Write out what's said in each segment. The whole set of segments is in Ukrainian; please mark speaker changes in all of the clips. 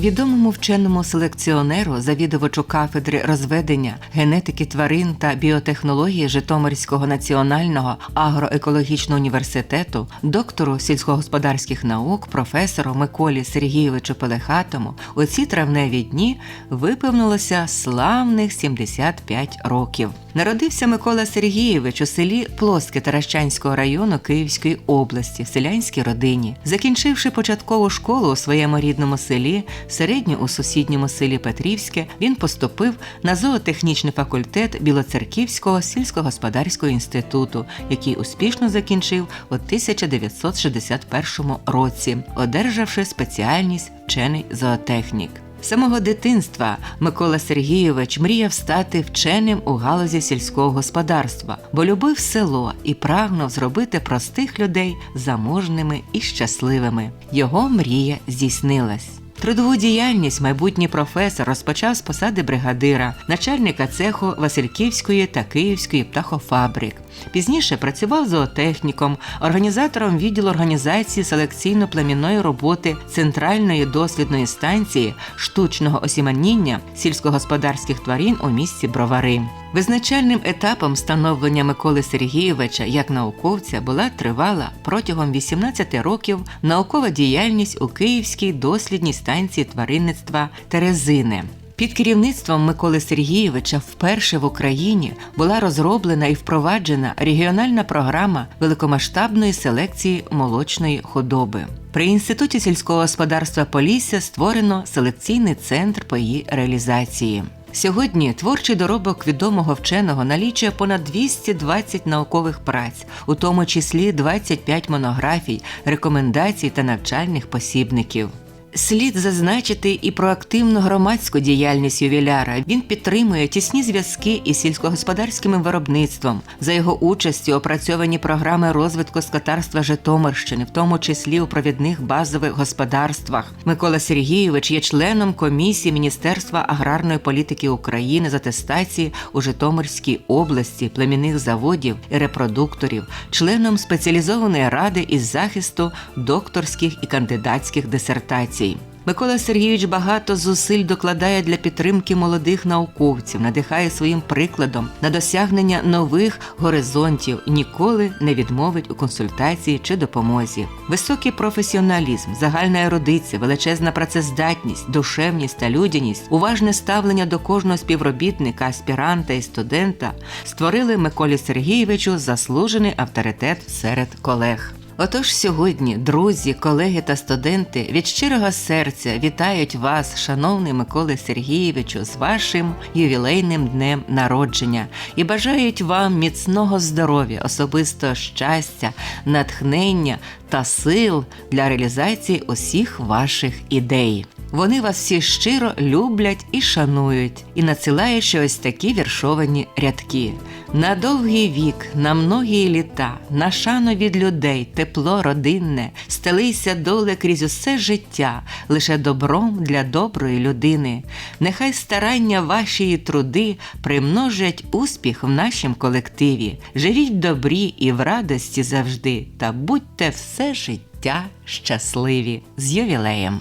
Speaker 1: Відомому вченому селекціонеру, завідувачу кафедри розведення генетики тварин та біотехнології Житомирського національного агроекологічного університету, доктору сільськогосподарських наук, професору Миколі Сергійовичу Пелехатому у ці травневі дні виповнилося славних 75 років. Народився Микола Сергійович у селі Плоске Таращанського району Київської області в селянській родині. Закінчивши початкову школу у своєму рідному селі, середню у сусідньому селі Петрівське, він поступив на зоотехнічний факультет Білоцерківського сільськогосподарського інституту, який успішно закінчив у 1961 році, одержавши спеціальність вчений зоотехнік. З самого дитинства Микола Сергійович мріяв стати вченим у галузі сільського господарства, бо любив село і прагнув зробити простих людей заможними і щасливими. Його мрія здійснилась. Трудову діяльність майбутній професор розпочав з посади бригадира, начальника цеху Васильківської та Київської птахофабрик. Пізніше працював зоотехніком, організатором відділу організації селекційно-племінної роботи Центральної дослідної станції штучного осіманіння сільськогосподарських тварин у місті Бровари. Визначальним етапом становлення Миколи Сергійовича як науковця була тривала протягом 18 років наукова діяльність у Київській дослідній станції тваринництва Терезини. Під керівництвом Миколи Сергійовича вперше в Україні була розроблена і впроваджена регіональна програма великомасштабної селекції молочної худоби. При інституті сільського господарства Полісся створено селекційний центр по її реалізації. Сьогодні творчий доробок відомого вченого налічує понад 220 наукових праць, у тому числі 25 монографій, рекомендацій та навчальних посібників. Слід зазначити і про активну громадську діяльність ювіляра. Він підтримує тісні зв'язки із сільськогосподарським виробництвом. За його участю опрацьовані програми розвитку скотарства Житомирщини, в тому числі у провідних базових господарствах. Микола Сергійович є членом комісії Міністерства аграрної політики України з атестації у Житомирській області, племінних заводів і репродукторів, членом спеціалізованої ради із захисту докторських і кандидатських дисертацій. Микола Сергійович багато зусиль докладає для підтримки молодих науковців, надихає своїм прикладом на досягнення нових горизонтів, ніколи не відмовить у консультації чи допомозі. Високий професіоналізм, загальна ерудиція, величезна працездатність, душевність та людяність, уважне ставлення до кожного співробітника, аспіранта і студента створили Миколі Сергійовичу заслужений авторитет серед колег. Отож сьогодні, друзі, колеги та студенти від щирого серця вітають вас, шановний Миколи Сергійовичу, з вашим ювілейним днем народження і бажають вам міцного здоров'я, особистого щастя, натхнення та сил для реалізації усіх ваших ідей. Вони вас всі щиро люблять і шанують, і надсилають ось такі віршовані рядки. На довгий вік, на многії літа, на шану від людей, тепло родинне, стелися доле крізь усе життя, лише добром для доброї людини. Нехай старання ваші і труди примножать успіх в нашім колективі. Живіть добрі і в радості завжди, та будьте все життя щасливі з ювілеєм.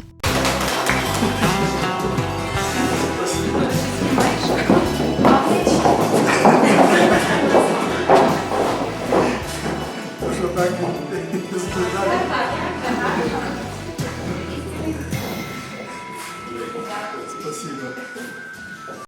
Speaker 2: Thank you.